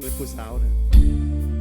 depois da aula. Né?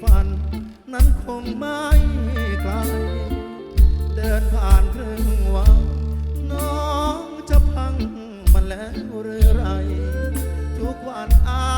ฝัน นั้นคงไม่ไกล เดินผ่านครึ่งวันน้องจะพังมันแล้วหรือไร ทุกวันอา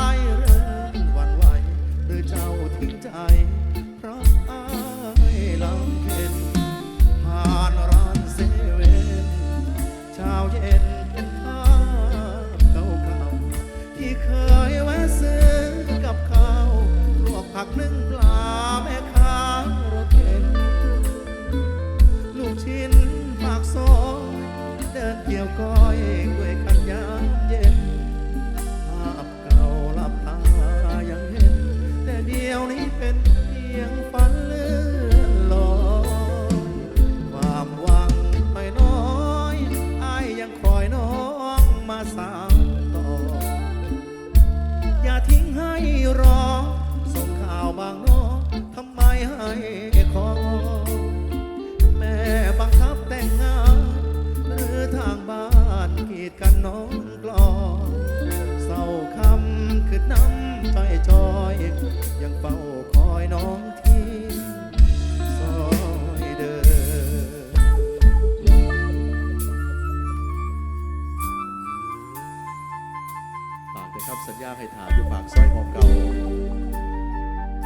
สัญญาให้ถามอยู่ปากซอยมองเก่า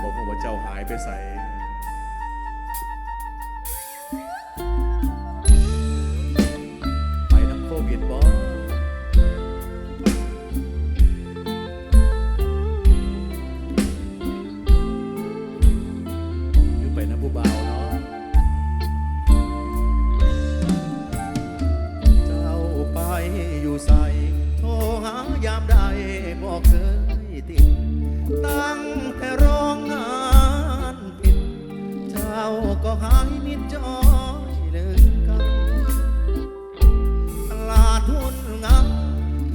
บอกว่าเจ้าหายไปใส่ ก็หายมิดจอยเลยกันตลาดทุนงับ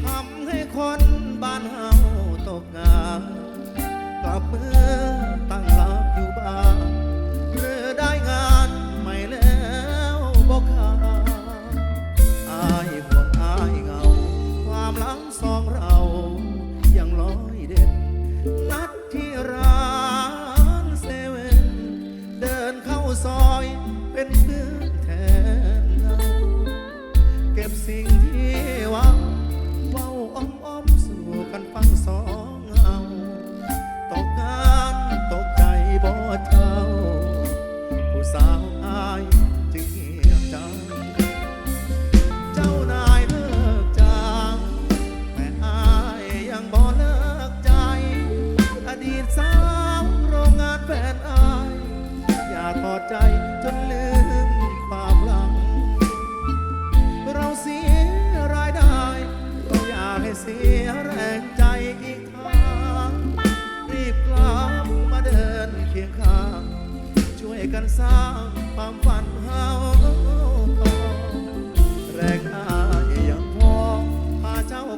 ทำให้คนบ้านเฮาตกงานกลับเมือ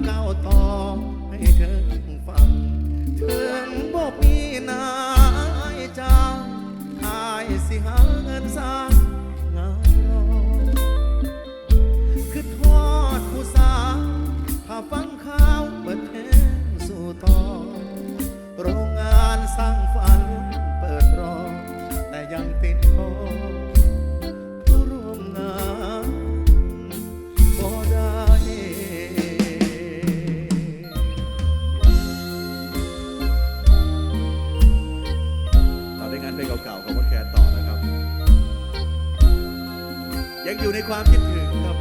ก้าวต่อให้เธอฟังเธอ อยู่ในความคิดถึงครับ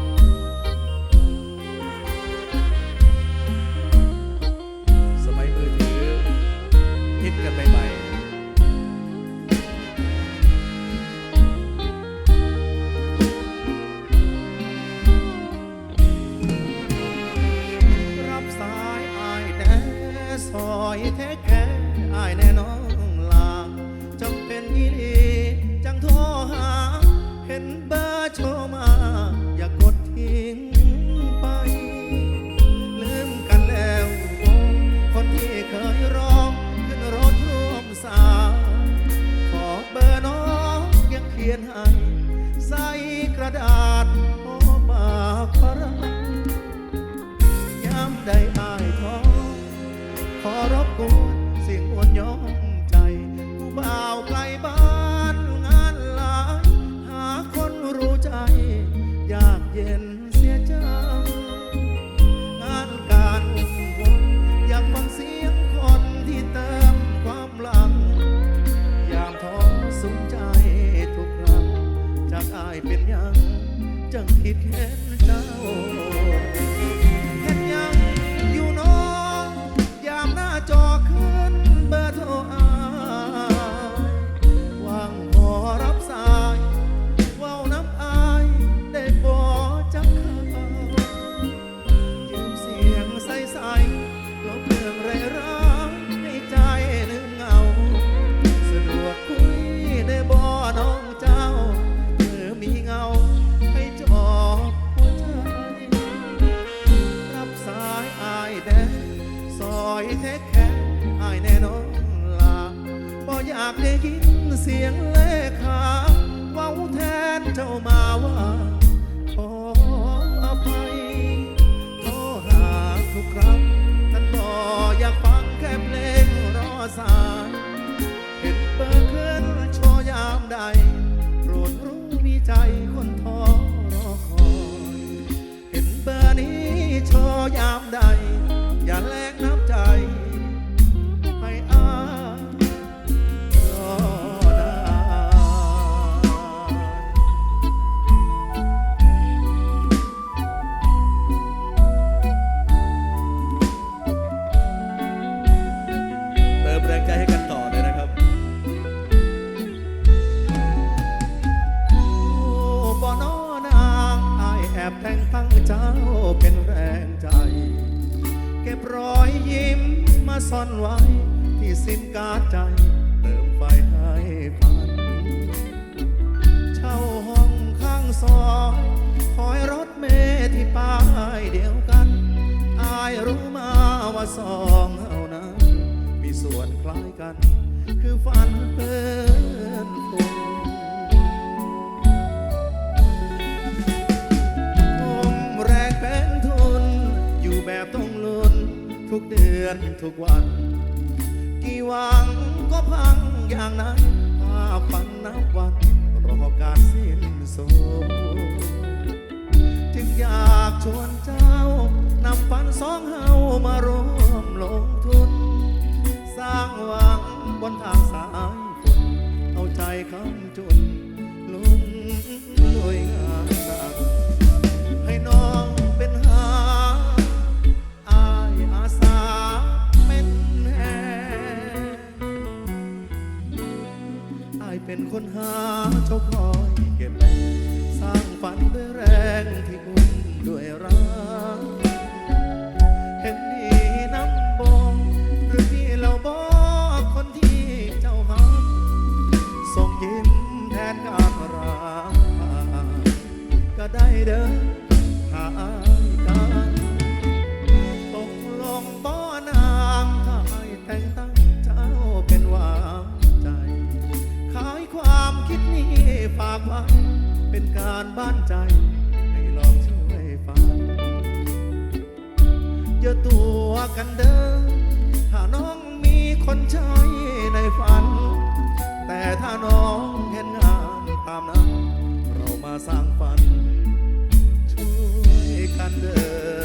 ยังเขียนให้ใจั สาเห็นเบอร์ขึ้นโชอยามใด โปรดรู้มีใจคนท้อรอคอย เห็นเบอร์นี้โชอยามใด แอบแต่งตั้งเจ้าเป็นแรงใจ เก็บรอยยิ้มมาซ่อนไว้ ที่สิ้นการใจ เติมไฟให้ฝัน เช่าห้องข้างซอยคอยรถเมล์ที่ป้ายเดียวกัน อายรู้มาว่าสองเฮานั้น มีส่วนคล้ายกัน คือฝันเพื่อนฝูง ทุกเดือนทุกวัน กี่หวังก็พังอย่างนั้นภาพฝันนับวันรอการสิ้นสุดจึงอยากชวนเจ้านำฝันสองเฮามาร่วมลงทุน สร้างหวังบนทางสายฝนเอาใจคำจุนลุงลุยงาน เป็นคนหาเจ้าคอยเก็บ สร้างฝันด้วยแรงที่อุ่นด้วยรักเห็นดีน้ำบองหรือพี่เราบอกคนที่เจ้าหาส่งยิ้มแทนการรักก็ได้เด้อ เป็นการบ้านใจให้ลองช่วยฟังอย่าตัวกันเดิมถ้าน้องมีคนใช้ในฝัน แต่ถ้าน้องเห็นงานตามนั้น เรามาสร้างฝัน ช่วยกันเดิม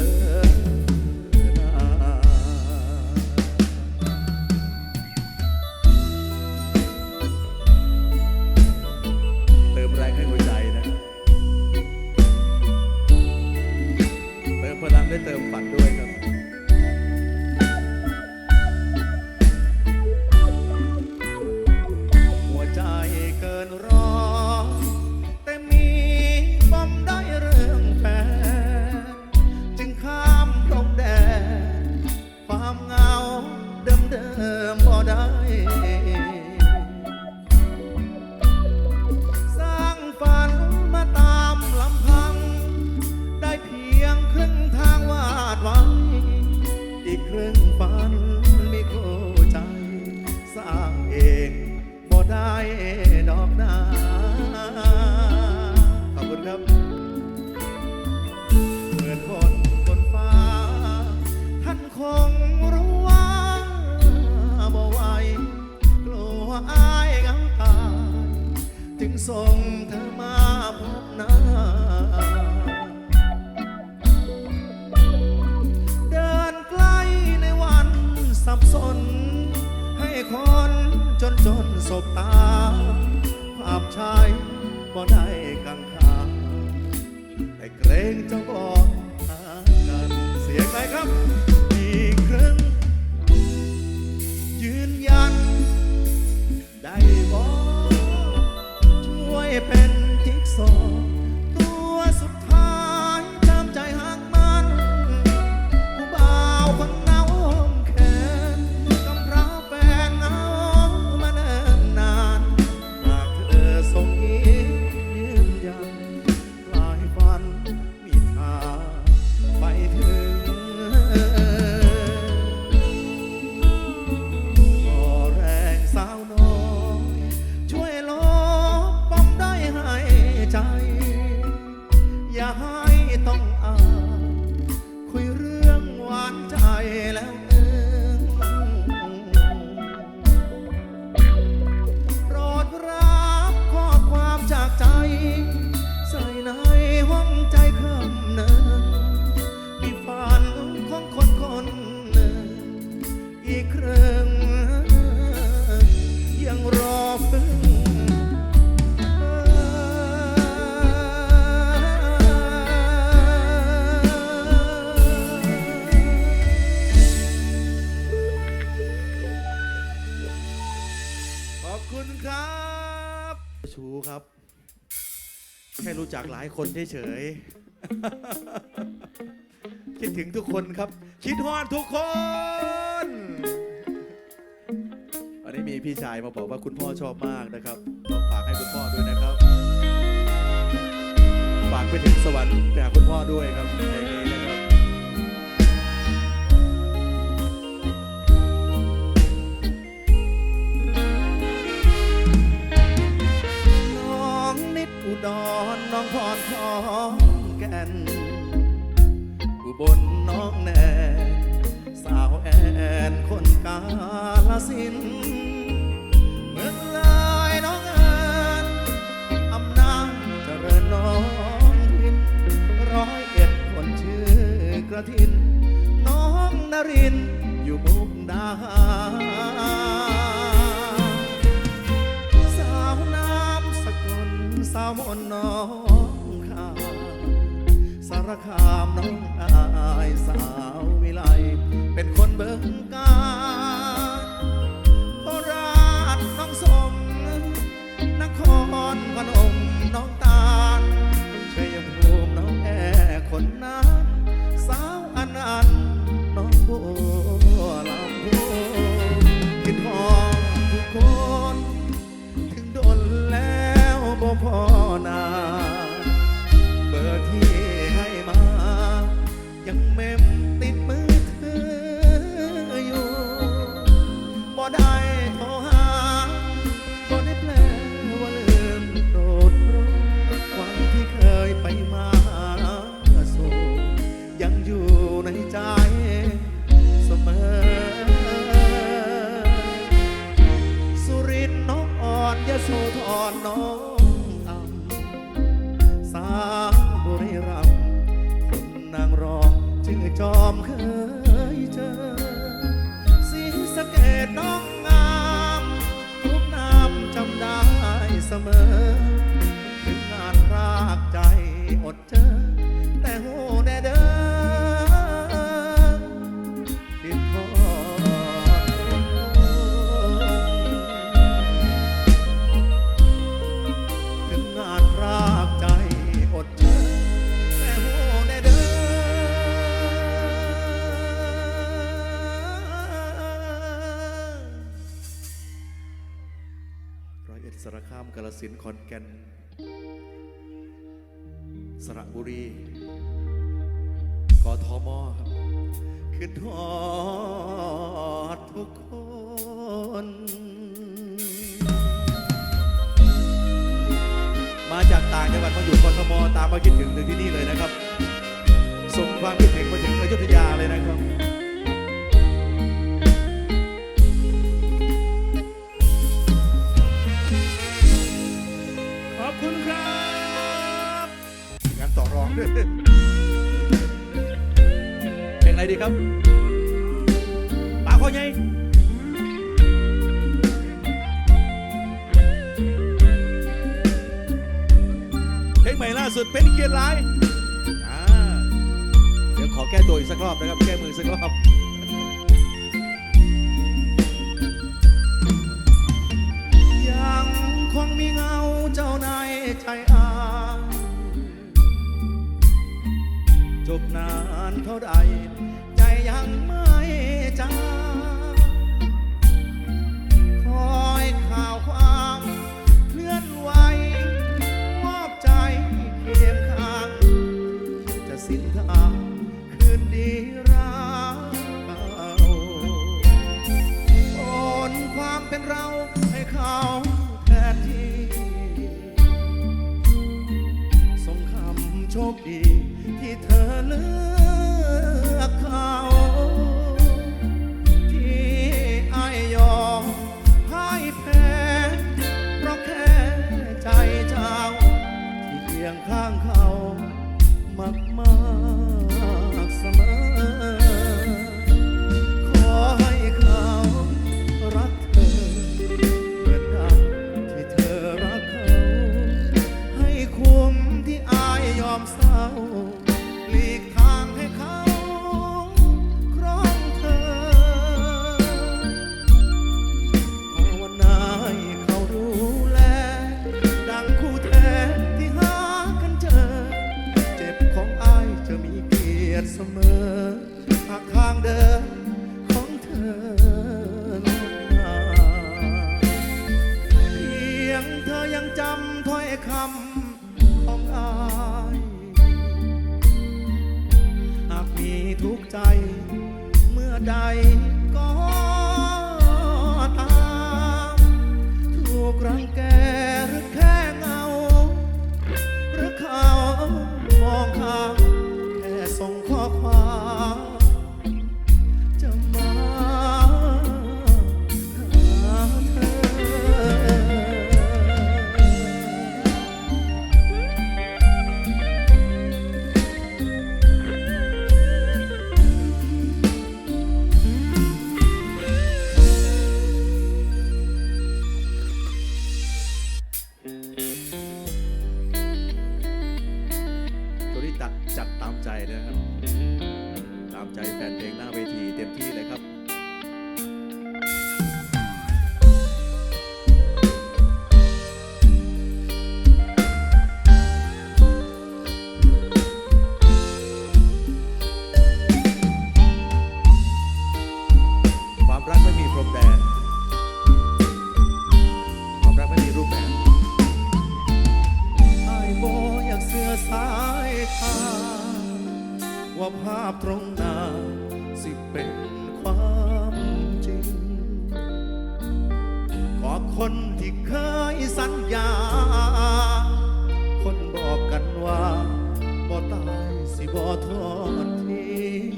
าภาพชายก็ได้กังขาแต่เกรงเจ้าบอกหากันเสียงไหนครับ แค่รู้จักหลายคนเฉยคิดถึงทุกคนครับ คิดฮอดทุกคนวันนี้มีพี่ชายมาบอกว่าคุณพ่อชอบมากนะครับต้องฝากให้คุณพ่อด้วยนะครับ ฝากไปถึงสวรรค์ไปหคุณพ่อด้วยครับ อุดอนน้องพรขอนแก่นอุบลน้องแนนสาวแอนคนกาลสินเมืองเลยน้องเอินอำนาจเจริญน้องทินร้อยเอ็ดคนชื่อกระทิน น้องนรินอยู่บุกดาหาร สาวมนน้องข้าสารคามน้องอายสาววิไลเป็นคนเบิกกา คามกาลสินขอนแก่น สระบุรีกทมครับขึ้นทอดทุกคนมาจากต่างจังหวัดมาอยู่กทมตามมาคิดถึงถึงที่นี่เลยนะครับ ส่งความคิดถึงมาถึงอยุธยาเลยนะครับ เพลงอะไรดีครับปากคอใหญ่เพลงใหม่ล่าสุดเป็นเกียร์ไลน์เดี๋ยวขอแก้ตัวอีกสักรอบนะครับ แก้มือสักรอบยังคงมีเงา บนานเท่าใด ใจยังไม่จาง ใจ เมื่อใดก็ตาม ถูกรังแก ใจนะครับ ตามใจแฟนเพลงหน้าเวทีเต็มที่เลยครับ ก็คนที่เคยสัญญา คนบอกกันว่าบ่ตายสิบ่ทอดทิ้ง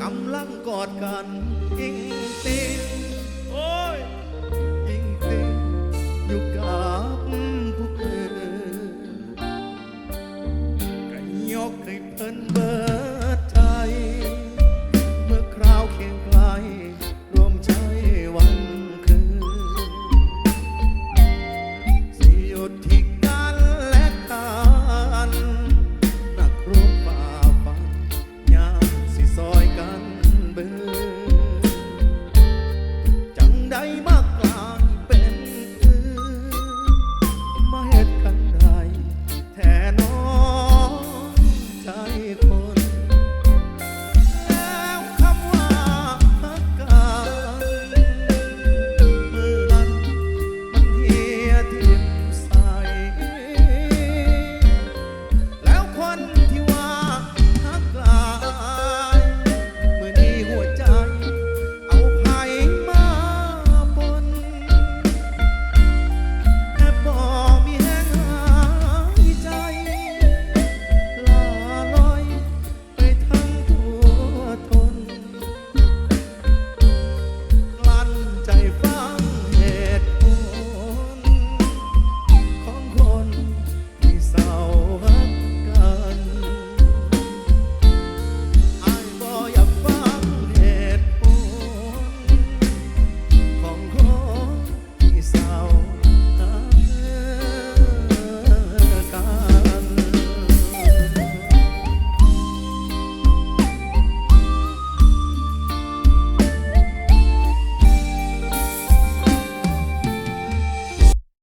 กำลังกอดกันอิงติงโอ้